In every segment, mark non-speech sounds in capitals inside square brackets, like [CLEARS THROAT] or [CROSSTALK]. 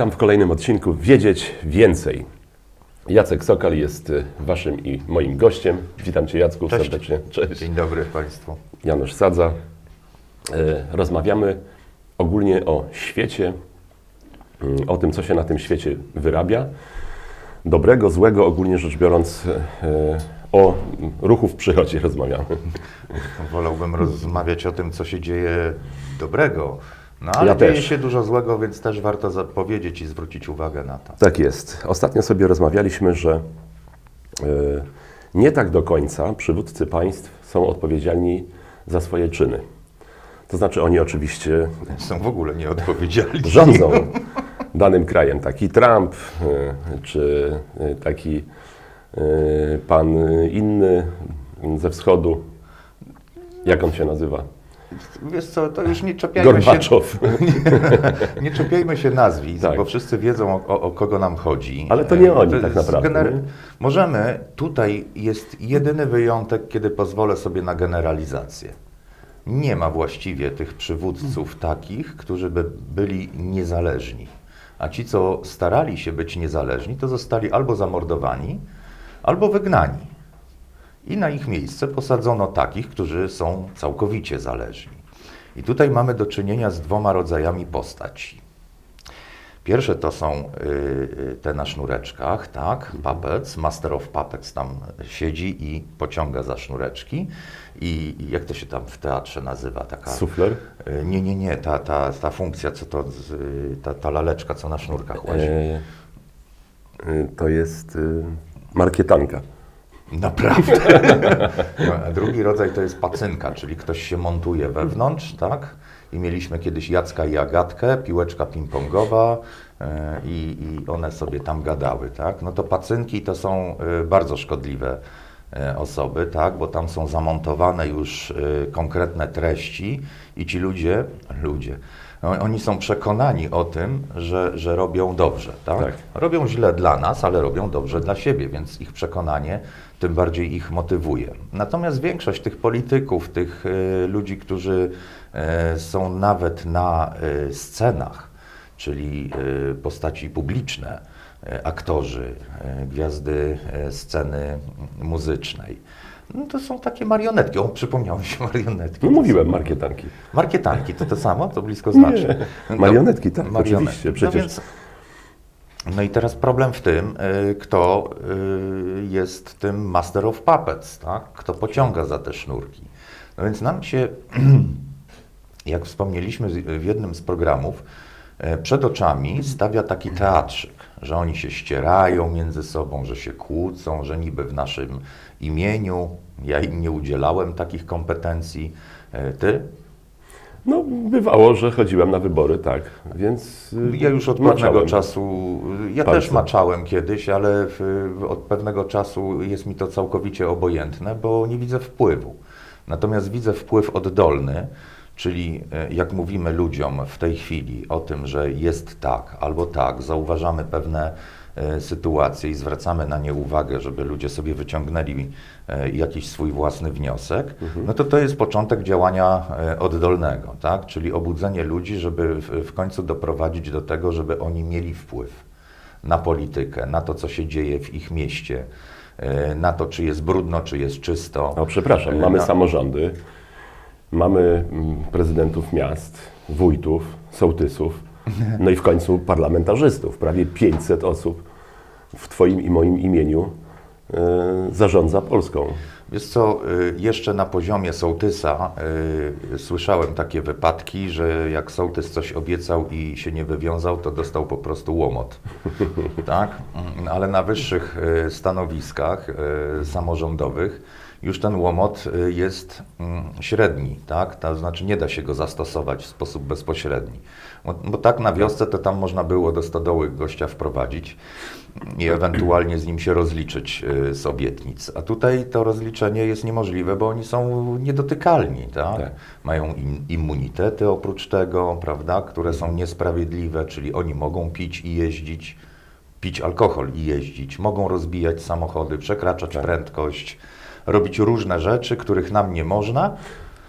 Witam w kolejnym odcinku Wiedzieć Więcej. Jacek Sokal jest y, Waszym i moim gościem. Witam Cię Jacku Cześć. serdecznie. Cześć. Dzień dobry Państwu. Janusz Sadza. Y, Rozmawiamy ogólnie o świecie, y, o tym, co się na tym świecie wyrabia. Dobrego, złego, ogólnie rzecz biorąc, o ruchu w przyrodzie rozmawiamy. Wolałbym rozmawiać o tym, co się dzieje dobrego. No ale Ja dzieje też. się dużo złego, więc też warto zapowiedzieć i zwrócić uwagę na to. Tak jest. Ostatnio sobie rozmawialiśmy, że y, nie tak do końca przywódcy państw są odpowiedzialni za swoje czyny. To znaczy oni oczywiście Są w ogóle nieodpowiedzialni. rządzą danym krajem. Taki Trump, y, czy y, taki pan inny ze wschodu, jak on się nazywa? Wiesz co, to już nie czepiajmy się, Gorbaczow. [LAUGHS] nie czepiajmy się nazwisk, Tak. bo wszyscy wiedzą o, o, kogo nam chodzi. Ale to nie oni To tak naprawdę, nie? Możemy, tutaj jest jedyny wyjątek, kiedy pozwolę sobie na generalizację. Nie ma właściwie tych przywódców takich, którzy by byli niezależni. A ci, co starali się być niezależni, to zostali albo zamordowani, albo wygnani. I na ich miejsce posadzono takich, którzy są całkowicie zależni. I tutaj mamy do czynienia z dwoma rodzajami postaci. Pierwsze to są y, y, te na sznureczkach, tak, puppets, master of puppets tam siedzi i pociąga za sznureczki. I i jak to się tam w teatrze nazywa? Taka, Sufler. Y, Nie, nie, nie, ta, ta, ta funkcja, co to, ta, ta laleczka, co na sznurkach łazi. E, To jest y, markietanka. Naprawdę. A Drugi rodzaj to jest pacynka, czyli ktoś się montuje wewnątrz, tak? I mieliśmy kiedyś Jacka i Agatkę, piłeczka ping-pongowa e, i, i one sobie tam gadały, tak? No to pacynki to są e, bardzo szkodliwe e, osoby, tak? Bo tam są zamontowane już konkretne treści i ci ludzie, ludzie, no, oni są przekonani o tym, że, że robią dobrze, tak? Tak. Robią źle dla nas, ale robią dobrze dla siebie, więc ich przekonanie tym bardziej ich motywuje. Natomiast większość tych polityków, tych y, ludzi, którzy y, są nawet na y, scenach, czyli y, postaci publiczne, y, aktorzy, y, gwiazdy y, sceny muzycznej, no to są takie marionetki. O, przypomniały się marionetki. No mówiłem markietanki. Markietanki to to samo? To blisko znaczy. Nie. Marionetki, tak, oczywiście, przecież. No, więc, no i teraz problem w tym, y, kto y, jest tym master of puppets, tak? kto pociąga za te sznurki. No więc nam się, [CLEARS THROAT] jak wspomnieliśmy w jednym z programów, e, przed oczami stawia taki teatrzyk, że oni się ścierają między sobą, że się kłócą, że niby w naszym imieniu, ja im nie udzielałem takich kompetencji. E, Ty? No, bywało, że chodziłem na wybory, tak, więc... y, Ja już od maczałem. pewnego czasu, ja Palce. też maczałem kiedyś, ale w, od pewnego czasu jest mi to całkowicie obojętne, bo nie widzę wpływu. Natomiast widzę wpływ oddolny, czyli e, jak mówimy ludziom w tej chwili o tym, że jest tak albo tak, zauważamy pewne e, sytuacje i zwracamy na nie uwagę, żeby ludzie sobie wyciągnęli e, jakiś swój własny wniosek, no to to jest początek działania oddolnego, tak? czyli obudzenie ludzi, żeby w, końcu doprowadzić do tego, żeby oni mieli wpływ na politykę, na to, co się dzieje w ich mieście, na to, czy jest brudno, czy jest czysto. No przepraszam, mamy na- samorządy, mamy mm, prezydentów miast, wójtów, sołtysów, [LAUGHS] no i w końcu parlamentarzystów. Prawie 500 osób w Twoim i moim imieniu e, zarządza Polską. Wiesz co, y, jeszcze na poziomie sołtysa y, słyszałem takie wypadki, że jak sołtys coś obiecał i się nie wywiązał, to dostał po prostu łomot. [LAUGHS] tak? Mm, Ale na wyższych y, stanowiskach samorządowych już ten łomot y, jest mm, średni, tak? To znaczy nie da się go zastosować w sposób bezpośredni. Bo, bo tak na wiosce to tam można było do stodoły gościa wprowadzić i ewentualnie z nim się rozliczyć y, z obietnic. A tutaj to rozliczenie jest niemożliwe, bo oni są niedotykalni, tak? Tak. Mają im, immunitety oprócz tego, prawda, które są niesprawiedliwe, czyli oni mogą pić i jeździć, pić alkohol i jeździć, mogą rozbijać samochody, przekraczać Tak. prędkość, robić różne rzeczy, których nam nie można.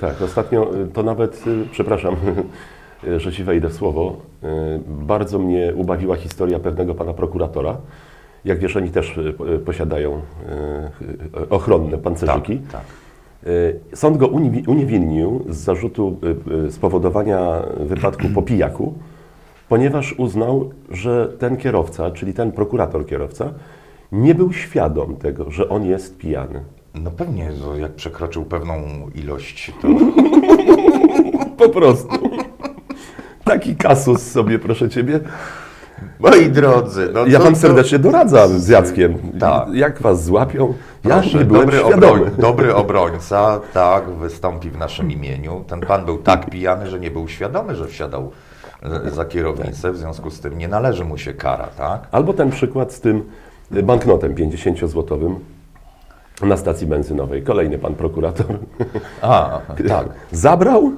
Tak, ostatnio y, to nawet, y, przepraszam, [LAUGHS] że ci wejdę w słowo, e, bardzo mnie ubawiła historia pewnego pana prokuratora. Jak wiesz, oni też e, posiadają ochronne pancerzyki. Tak, tak. Sąd go uniewinnił z zarzutu spowodowania wypadku po pijaku, ponieważ uznał, że ten kierowca, czyli ten prokurator kierowca, nie był świadom tego, że on jest pijany. No pewnie, że jak przekroczył pewną ilość, to [LAUGHS] Po prostu. Taki kasus sobie, proszę ciebie. moi drodzy, no Ja to- wam to- serdecznie doradzam z Jackiem. Tak. Jak was złapią, ja Proszę, nie byłem dobry, świadomy. obroń, dobry obrońca, tak, wystąpi w naszym imieniu. Ten pan był tak pijany, że nie był świadomy, że wsiadał e, za kierownicę, w związku z tym nie należy mu się kara, tak? Albo ten przykład z tym banknotem 50-złotowym na stacji benzynowej. Kolejny pan prokurator [LAUGHS] A, tak. zabrał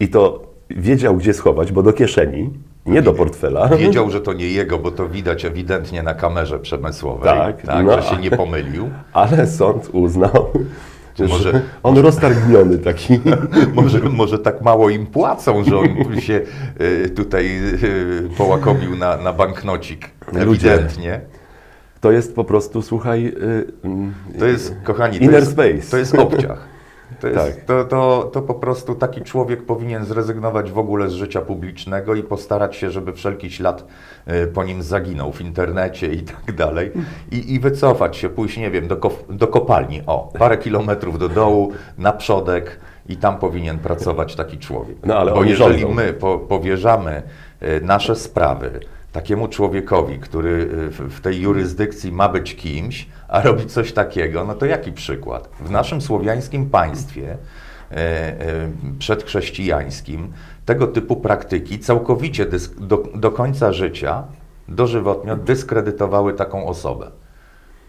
i to wiedział, gdzie schować, bo do kieszeni, nie do portfela. [LAUGHS] Wiedział, że to nie jego, bo to widać ewidentnie na kamerze przemysłowej, Tak, tak, no. że się nie pomylił. [LAUGHS] Ale sąd uznał, że Może- on roztargniony taki. Może, może tak mało im płacą, że on się e, tutaj e, połakomił na, na banknocik, Ludzie. ewidentnie. To jest po prostu, słuchaj, y, mm, To jest, kochani, to Inner jest, space. To jest obciach. To, jest, Tak. to, to, to po prostu taki człowiek powinien zrezygnować w ogóle z życia publicznego i postarać się, żeby wszelki ślad e, po nim zaginął w internecie i tak dalej. I, i wycofać się, pójść, nie wiem, do, do kopalni, o, parę kilometrów do dołu, na przodek i tam powinien pracować taki człowiek. No, ale Bo jeżeli rządzą. my po, powierzamy nasze sprawy takiemu człowiekowi, który e, w, tej jurysdykcji ma być kimś, a robi coś takiego, no to jaki przykład? W naszym słowiańskim państwie e, e, przedchrześcijańskim tego typu praktyki całkowicie do, do końca życia, dożywotnio dyskredytowały taką osobę.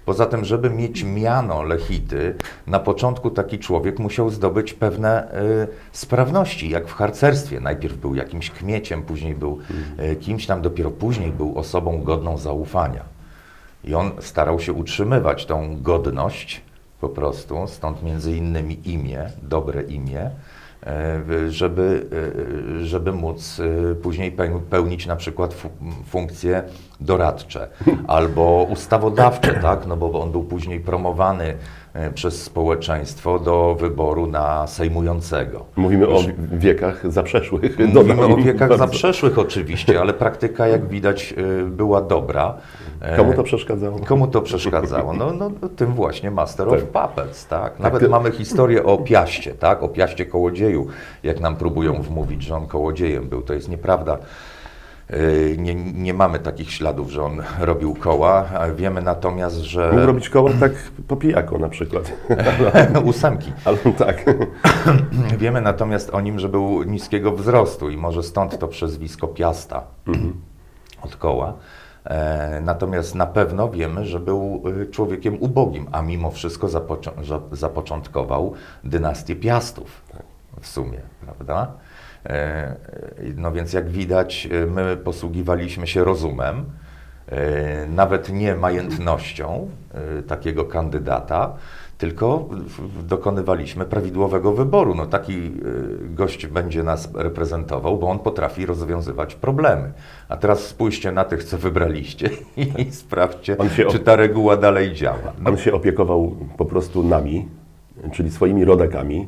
Poza tym, żeby mieć miano Lechity, na początku taki człowiek musiał zdobyć pewne y, sprawności, jak w harcerstwie. Najpierw był jakimś kmieciem, później był y, kimś tam, dopiero później był osobą godną zaufania. I on starał się utrzymywać tą godność po prostu, stąd między innymi imię, dobre imię, żeby, e, żeby móc e, później peł- pełnić na przykład fu- funkcje doradcze albo ustawodawcze, tak? no bo on był później promowany e, przez społeczeństwo do wyboru na sejmującego. mówimy o wiekach zaprzeszłych. Mówimy Dodam o wiekach bardzo. zaprzeszłych oczywiście, ale praktyka jak widać e, była dobra. E, Komu to przeszkadzało? Komu to przeszkadzało? No, no no, tym właśnie Master of Tak. Puppets, tak? Nawet ty- mamy historię o Piaście, tak? O Piaście Kołodzieju, jak nam próbują wmówić, że on kołodziejem był. To jest nieprawda. Yy, Nie, nie mamy takich śladów, że on [LAUGHS] robił koła. Wiemy natomiast, Mógł że robić koło tak po pijaku na przykład. [LAUGHS] ósemki. [LAUGHS] Ale tak. [CLEARS THROAT] Wiemy natomiast o nim, że był niskiego wzrostu i może stąd to przezwisko Piasta od koła. E, natomiast na pewno wiemy, że był y, człowiekiem ubogim, a mimo wszystko zapoczą- za- zapoczątkował dynastię Piastów w sumie, prawda? E, no więc jak widać, y, my posługiwaliśmy się rozumem, e, nawet nie majętnością e, takiego kandydata, tylko dokonywaliśmy prawidłowego wyboru. No taki e, gość będzie nas reprezentował, bo on potrafi rozwiązywać problemy. A teraz spójrzcie na tych, co wybraliście [LAUGHS] i sprawdźcie, czy ta reguła dalej działa. No, On się opiekował po prostu nami, czyli swoimi rodakami,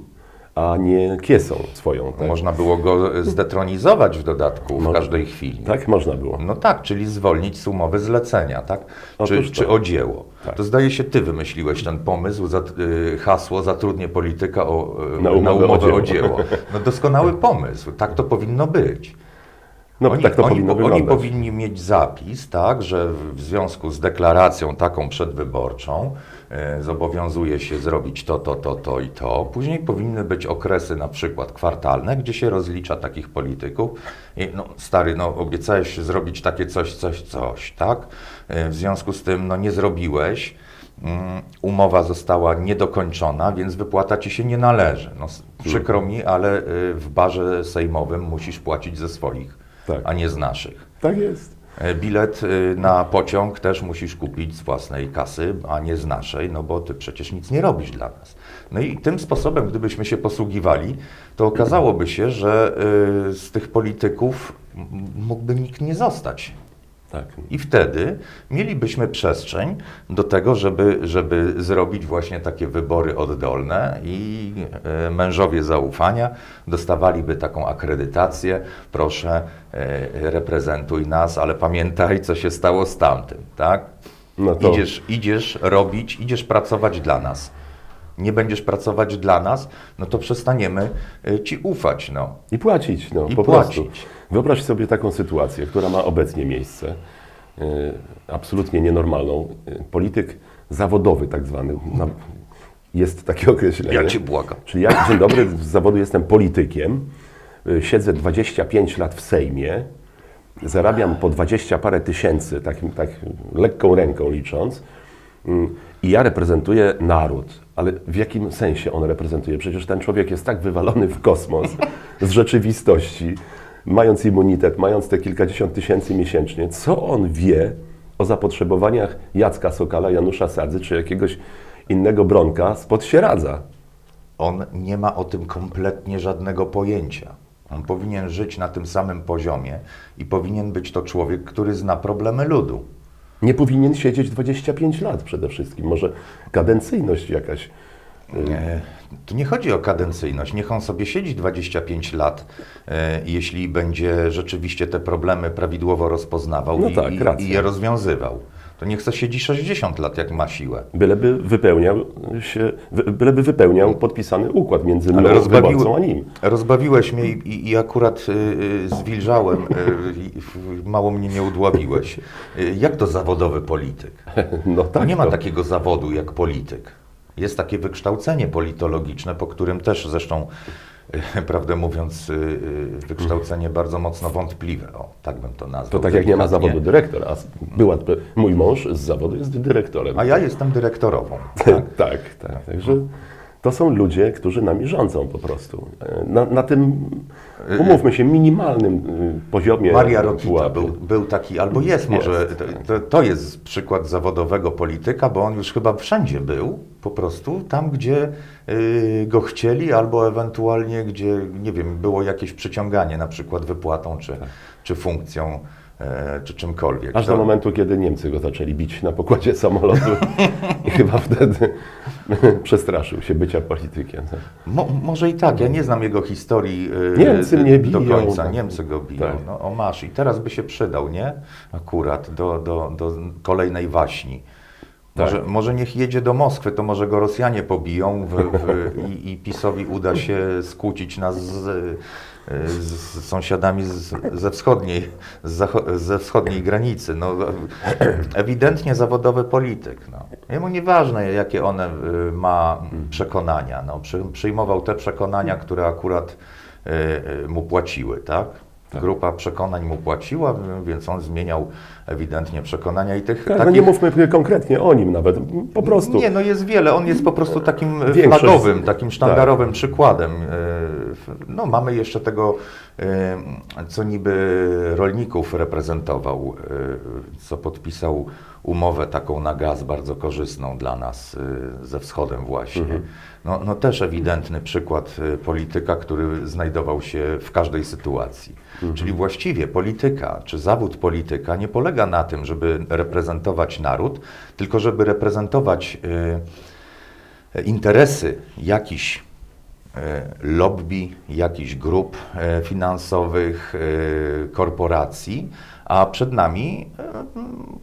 a nie kiesą swoją. Tak, Można było go zdetronizować w dodatku w Mo- każdej chwili. tak można było. No tak, czyli zwolnić z umowy zlecenia, tak? Czy, czy o dzieło. Tak. To zdaje się, ty wymyśliłeś ten pomysł, zat, y, hasło zatrudnię polityka o, y, Na na umowę umowę, o o, dzieło. dzieło. No doskonały pomysł, tak to powinno być. No oni, tak to oni, powinno oni powinni mieć zapis, tak, że w- związku z deklaracją taką przedwyborczą e, zobowiązuje się zrobić to, to, to, to i to. Później powinny być okresy na przykład kwartalne, gdzie się rozlicza takich polityków. I, no, stary, no obiecałeś zrobić takie coś, coś, coś, tak? E, W związku z tym, no nie zrobiłeś. Mm, Umowa została niedokończona, więc wypłata ci się nie należy. No, s- przykro mi, ale y, w barze sejmowym musisz płacić ze swoich Tak. a nie z naszych. Tak jest. E, Bilet y, na pociąg też musisz kupić z własnej kasy, a nie z naszej, no bo ty przecież nic nie robisz dla nas. No i tym sposobem, gdybyśmy się posługiwali, to okazałoby się, że y, z tych polityków mógłby nikt nie zostać. Tak. I wtedy mielibyśmy przestrzeń do tego, żeby, żeby zrobić właśnie takie wybory oddolne i e, mężowie zaufania dostawaliby taką akredytację. Proszę, e, reprezentuj nas, ale pamiętaj, co się stało z tamtym, tak? No to Idziesz, idziesz robić, idziesz pracować dla nas. Nie będziesz pracować dla nas, no to przestaniemy e, ci ufać, no. i płacić, no I po płacić. prostu. Wyobraź sobie taką sytuację, która ma obecnie miejsce, yy, absolutnie nienormalną. Yy, polityk zawodowy tak zwany, jest takie [LAUGHS] określenie. Ja cię błagam. Czyli ja, dzień dobry, z zawodu jestem politykiem, y, siedzę 25 lat w Sejmie, zarabiam po 20 parę tysięcy, tak, tak lekką ręką licząc, mm, i ja reprezentuję naród. Ale w jakim sensie on reprezentuje? Przecież ten człowiek jest tak wywalony w kosmos [LAUGHS] z rzeczywistości, mając immunitet, mając te kilkadziesiąt tysięcy miesięcznie, co on wie o zapotrzebowaniach Jacka Sokala, Janusza Sadzy czy jakiegoś innego Bronka spod Sieradza? On nie ma o tym kompletnie żadnego pojęcia. On powinien żyć na tym samym poziomie i powinien być to człowiek, który zna problemy ludu. Nie powinien siedzieć 25 lat przede wszystkim. Może kadencyjność jakaś. E, Tu nie chodzi o kadencyjność. Niech on sobie siedzi 25 lat, e, jeśli będzie rzeczywiście te problemy prawidłowo rozpoznawał No i, tak, i, je rozwiązywał. To niech se siedzi 60 lat, jak ma siłę. Byleby wypełniał się, byleby wypełniał podpisany układ między mną, wyborcą, a nim. Rozbawiłeś mnie i, i- akurat y, y, zwilżałem, y, mało mnie nie udławiłeś. Jak to zawodowy polityk? [LAUGHS] No To tak. nie ma to- takiego zawodu jak polityk. Jest takie wykształcenie politologiczne, po którym też zresztą, y, [LAUGHS] prawdę mówiąc, y, y, wykształcenie bardzo mocno wątpliwe. O, tak bym to nazwał. To tak jak nie ma zawodu dyrektora. a Była, mój mąż z zawodu jest dyrektorem. A ja jestem dyrektorową. [LAUGHS] Tak, tak, tak. Także to są ludzie, którzy nami rządzą po prostu. Na, na tym, umówmy się, minimalnym y, poziomie Maria Rokita był, był taki, albo jest może, to, to, jest przykład zawodowego polityka, bo on już chyba wszędzie był, po prostu tam, gdzie y, go chcieli, albo ewentualnie gdzie, nie wiem, było jakieś przyciąganie, na przykład wypłatą, czy, czy funkcją, czy czymkolwiek. Aż do momentu, kiedy Niemcy go zaczęli bić na pokładzie [LAUGHS] samolotu i chyba wtedy [LAUGHS] przestraszył się bycia politykiem. Mo, może i tak, ja nie znam jego historii y, Niemcy mnie do biją. końca. Niemcy go biją. Tak. No, o masz, i teraz by się przydał, nie? Akurat do, do, do kolejnej waśni. Tak. Może, może niech jedzie do Moskwy, to może go Rosjanie pobiją w, w, i, i PiSowi uda się skłócić nas z, z sąsiadami z, ze, wschodniej, z ze wschodniej granicy. No, ewidentnie zawodowy polityk. No. Jemu nieważne, jakie one y, ma przekonania. No, przy, przyjmował te przekonania, które akurat y, y, mu płaciły, tak? Grupa przekonań mu płaciła, więc on zmieniał ewidentnie przekonania i tych Tak, no nie mówmy konkretnie o nim nawet, po prostu. nie, no jest wiele. On jest po prostu takim Większość- flagowym, takim sztandarowym tak. przykładem. No, mamy jeszcze tego, co niby rolników reprezentował, e, co podpisał umowę taką na gaz bardzo korzystną dla nas e, ze wschodem właśnie. Mhm. No, no też ewidentny przykład e, polityka, który znajdował się w każdej sytuacji. Mhm. Czyli właściwie polityka, czy zawód polityka nie polega na tym, żeby reprezentować naród, tylko żeby reprezentować interesy jakichś lobby, jakichś grup e, finansowych, e, korporacji, a przed nami e,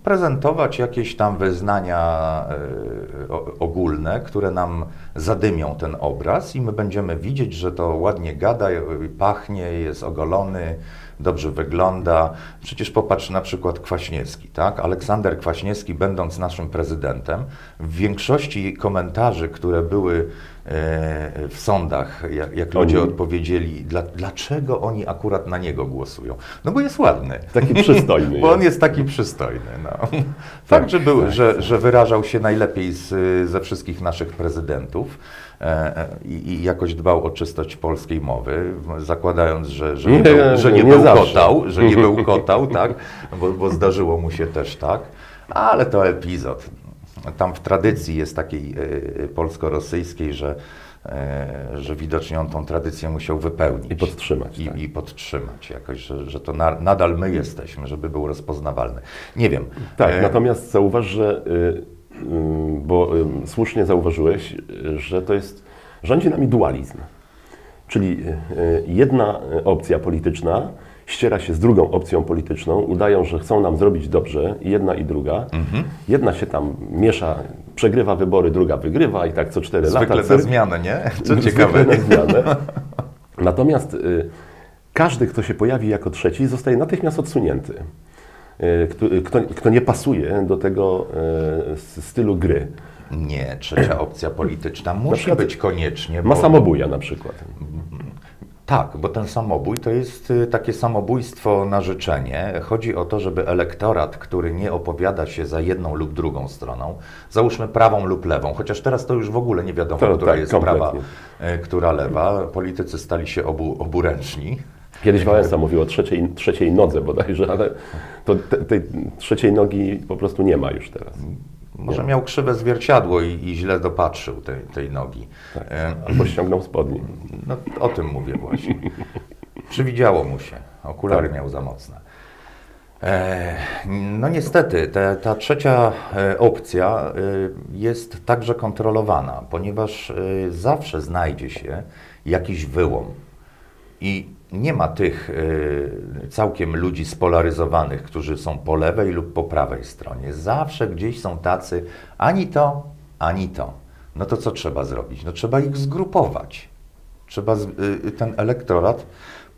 prezentować jakieś tam wyznania e, ogólne, które nam zadymią ten obraz i my będziemy widzieć, że to ładnie gada, e, pachnie, jest ogolony, dobrze wygląda. Przecież popatrz na przykład Kwaśniewski, tak? Aleksander Kwaśniewski, będąc naszym prezydentem, w większości komentarzy, które były e, w sądach, jak, jak ludzie odpowiedzieli, dla, dlaczego oni akurat na niego głosują. No bo jest ładny. Taki przystojny. [LAUGHS] Bo on jest taki przystojny. No. Fakt, że, był, tak. że, że wyrażał się najlepiej z, ze wszystkich naszych prezydentów e, e, i, i jakoś dbał o czystość polskiej mowy, zakładając, że, że nie, był, że nie, nie był bełkotał, że nie bełkotał, [LAUGHS] tak, bo, bo zdarzyło mu się też tak, ale to epizod. Tam w tradycji jest takiej e, polsko-rosyjskiej, że, e, że widocznie on tą tradycję musiał wypełnić. I podtrzymać, I, tak. i podtrzymać jakoś, że, że to na, nadal my jesteśmy, żeby był rozpoznawalny. Nie wiem. Tak, e, natomiast zauważ, że, y, y, bo słusznie zauważyłeś, że to jest, rządzi nami dualizm. Czyli y, jedna opcja polityczna ściera się z drugą opcją polityczną, udają, że chcą nam zrobić dobrze, i jedna i druga. Mhm. Jedna się tam miesza, przegrywa wybory, druga wygrywa i tak co cztery Zwykle lata. na cyrk. zmianę, nie? [LAUGHS] Co Zwykle ciekawe. na zmianę. [LAUGHS] Natomiast y, każdy, kto się pojawi jako trzeci, zostaje natychmiast odsunięty. Y, kto, kto, kto nie pasuje do tego y, stylu gry. Nie, trzecia opcja polityczna musi przykład być koniecznie. Ma bo- samobuja na przykład. Tak, bo ten samobój to jest y, takie samobójstwo na życzenie. Chodzi o to, żeby elektorat, który nie opowiada się za jedną lub drugą stroną, załóżmy prawą lub lewą, chociaż teraz to już w ogóle nie wiadomo, To która tak, jest kompletnie. prawa, y, która lewa. Politycy stali się obu, oburęczni. Kiedyś Wałęsa mówił o trzeciej, trzeciej nodze bodajże, ale to te, tej trzeciej nogi po prostu nie ma już teraz. Może miał krzywe zwierciadło i, i źle dopatrzył tej, tej nogi. Tak. E, Albo ściągnął spodnie. No, o tym mówię właśnie. Przywidziało mu się. Okulary Tak. miał za mocne. E, no niestety, te, ta trzecia e, opcja jest także kontrolowana, ponieważ zawsze znajdzie się jakiś wyłom. I nie ma tych e, całkiem ludzi spolaryzowanych, którzy są po lewej lub po prawej stronie. Zawsze gdzieś są tacy ani to, ani to. No to co trzeba zrobić? No trzeba ich zgrupować. Trzeba z, y, ten elektorat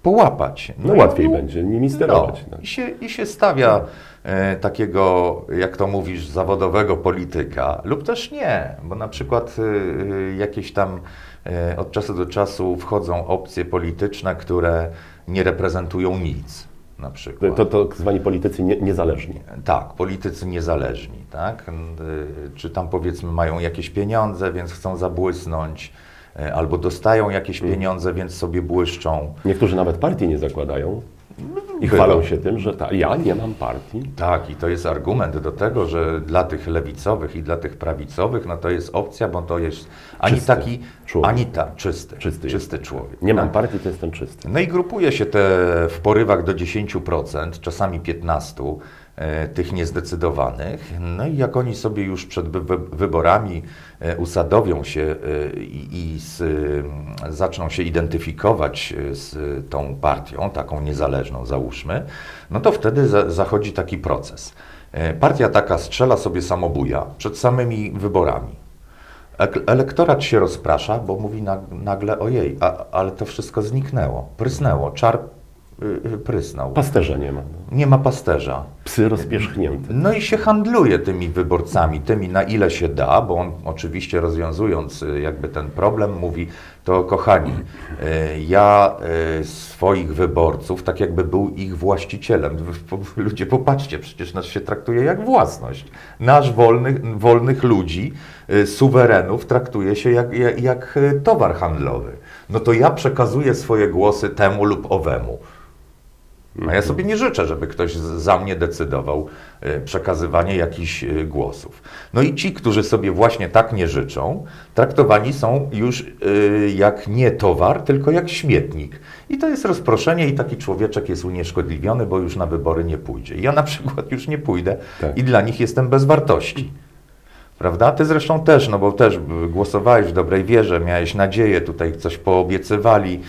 połapać. No i łatwiej tu- będzie nimi sterować. No, tak. i, się, I się stawia e, takiego, jak to mówisz, zawodowego polityka, lub też nie, bo na przykład y, y, jakieś tam e, od czasu do czasu wchodzą opcje polityczne, które nie reprezentują nic. Na przykład. To, to zwani politycy nie, niezależni. Tak, politycy niezależni, tak? Y, Czy tam powiedzmy mają jakieś pieniądze, więc chcą zabłysnąć, albo dostają jakieś Mm. pieniądze, więc sobie błyszczą. Niektórzy nawet partii nie zakładają i chwalą się tym, że ta, ja nie mam partii. Tak, i to jest argument do tego, że dla tych lewicowych i dla tych prawicowych, no to jest opcja, bo to jest ani Czysty taki, człowiek. ani ta, czysty, Czysty czysty, człowiek. Nie mam tak. partii, to jestem czysty. No i grupuje się te w porywach do 10%, czasami 15% e, tych niezdecydowanych. No i jak oni sobie już przed wy- wy- wyborami e, usadowią się e, i, i z, e, zaczną się identyfikować e, z tą partią, taką niezależną załóżmy, no to wtedy za, zachodzi taki proces. E, Partia taka strzela sobie samobuja przed samymi wyborami. Ek- Elektorat się rozprasza, bo mówi nag- nagle ojej, a, ale to wszystko zniknęło, prysnęło, czar y, y, prysnął. Pasterza nie ma. Nie ma pasterza. Psy rozpierzchnięte. No i się handluje tymi wyborcami, tymi na ile się da, bo on oczywiście rozwiązując y, jakby ten problem mówi, to kochani, y, ja y, swoich wyborców, tak jakby był ich właścicielem. Ludzie, popatrzcie, przecież nas się traktuje jak własność. Nasz wolnych, wolnych ludzi, suwerenów traktuje się jak, jak, jak towar handlowy. No to ja przekazuję swoje głosy temu lub owemu. A ja sobie nie życzę, żeby ktoś za mnie decydował e, przekazywanie jakichś e, głosów. No i ci, którzy sobie właśnie tak nie życzą, traktowani są już e, jak nie towar, tylko jak śmietnik. I to jest rozproszenie i taki człowieczek jest unieszkodliwiony, bo już na wybory nie pójdzie. Ja na [LAUGHS] przykład już nie pójdę Tak. i dla nich jestem bez wartości. Prawda? Ty zresztą też, no bo też głosowałeś w dobrej wierze, miałeś nadzieję, tutaj coś poobiecywali.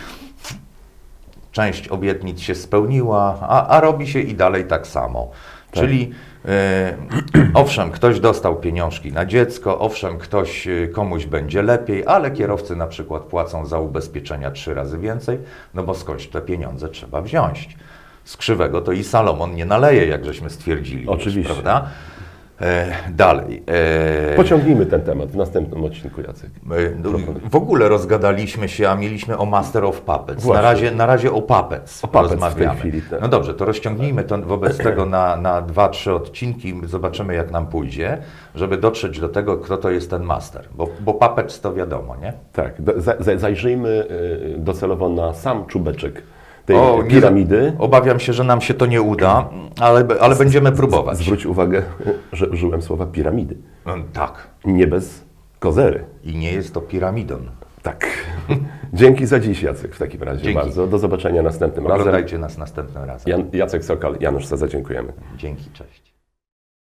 Część obietnic się spełniła, a, a robi się i dalej tak samo. Tak. Czyli e, [CLEARS THROAT] owszem, ktoś dostał pieniążki na dziecko, owszem, ktoś e, komuś będzie lepiej, ale kierowcy na przykład płacą za ubezpieczenia trzy razy więcej, no bo skądś te pieniądze trzeba wziąć. Z krzywego to i Salomon nie naleje, jak żeśmy stwierdzili. już, Oczywiście. prawda? E, dalej. E, Pociągnijmy ten temat w następnym odcinku, Jacek. No, w ogóle rozgadaliśmy się, a mieliśmy o Master of Puppets. Na razie, na razie o Puppets, O Puppets rozmawiamy. chwili, tak. No dobrze, to rozciągnijmy to wobec tego na, na dwa, trzy odcinki, zobaczymy jak nam pójdzie, żeby dotrzeć do tego, kto to jest ten Master. Bo, bo Puppets to wiadomo, nie? Tak, zajrzyjmy y, docelowo na sam czubeczek tej O, nie- piramidy. Obawiam się, że nam się to nie uda, ale, ale będziemy próbować. Zwróć uwagę, że użyłem słowa piramidy. No, tak. Nie bez kozery. I nie jest to piramidon. Tak. [LAUGHS] Dzięki za dziś, Jacek, w takim razie Dzięki. bardzo. Do zobaczenia następnym razem. Oglądajcie nas następnym razem. Jan, Jacek Sokal, Janusz Seza, dziękujemy. Dzięki, cześć.